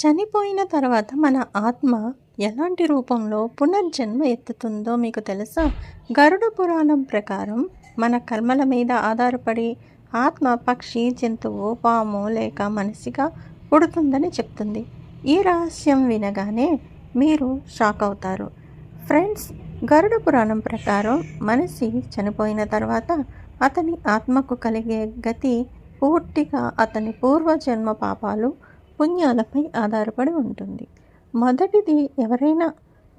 చనిపోయిన తర్వాత మన ఆత్మ ఎలాంటి రూపంలో పునర్జన్మ ఎత్తుతుందో మీకు తెలుసా? గరుడ పురాణం ప్రకారం మన కర్మల మీద ఆధారపడి ఆత్మ పక్షి జంతువు పాము లేక మనిషిగా పుడుతుందని చెప్తుంది. ఈ రహస్యం వినగానే మీరు షాక్ అవుతారు. ఫ్రెండ్స్ గరుడ పురాణం ప్రకారం మనిషి చనిపోయిన తర్వాత అతని ఆత్మకు కలిగే గతి పూర్తిగా అతని పూర్వజన్మ పాపాలు పుణ్యాలపై ఆధారపడి ఉంటుంది. మొదటిది ఎవరైనా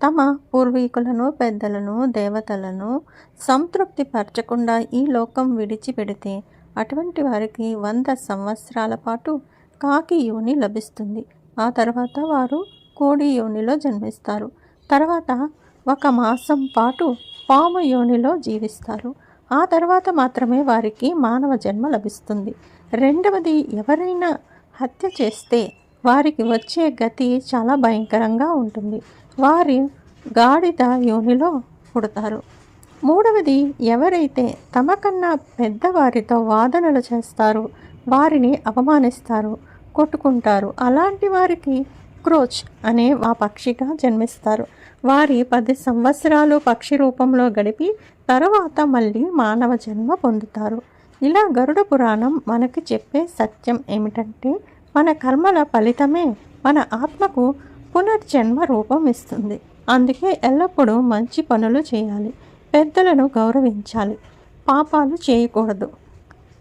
తమ పూర్వీకులను పెద్దలను దేవతలను సంతృప్తి పరచకుండా ఈ లోకం విడిచిపెడితే అటువంటి వారికి వంద సంవత్సరాల పాటు కాకి యోని లభిస్తుంది. ఆ తర్వాత వారు కోడి యోనిలో జన్మిస్తారు. తర్వాత ఒక మాసం పాటు పాము యోనిలో జీవిస్తారు. ఆ తర్వాత మాత్రమే వారికి మానవ జన్మ లభిస్తుంది. రెండవది ఎవరైనా హత్య చేస్తే వారికి వచ్చే గతి చాలా భయంకరంగా ఉంటుంది. వారి గాడిద యోనిలో పుడతారు. మూడవది ఎవరైతే తమ కన్నా పెద్దవారితో వాదనలు చేస్తారు వారిని అవమానిస్తారు కొట్టుకుంటారు. అలాంటి వారికి క్రోచ్ అనే ఆ పక్షిగా జన్మిస్తారు. వారి పది సంవత్సరాలు పక్షి రూపంలో గడిపి తర్వాత మళ్ళీ మానవ జన్మ పొందుతారు. ఇలా గరుడ పురాణం మనకి చెప్పే సత్యం ఏమిటంటే మన కర్మల ఫలితమే మన ఆత్మకు పునర్జన్మ రూపం ఇస్తుంది. అందుకే ఎల్లప్పుడూ మంచి పనులు చేయాలి పెద్దలను గౌరవించాలి పాపాలు చేయకూడదు.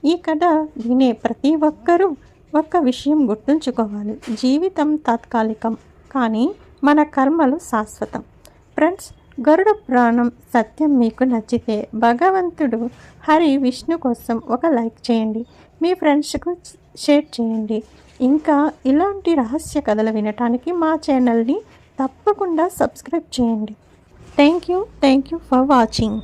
ఈ కథ వినే ప్రతి ఒక్కరూ ఒక్క విషయం గుర్తుంచుకోవాలి. జీవితం తాత్కాలికం కానీ మన కర్మలు శాశ్వతం. ఫ్రెండ్స్ గరుడ పురాణం సత్యం మీకు నచ్చితే భగవంతుడు హరి విష్ణు కోసం ఒక లైక్ చేయండి. మీ ఫ్రెండ్స్కు షేర్ చేయండి. ఇంకా ఇలాంటి రహస్య కథలు వినటానికి మా ఛానల్ని తప్పకుండా సబ్స్క్రైబ్ చేయండి. Thank you thank you for watching.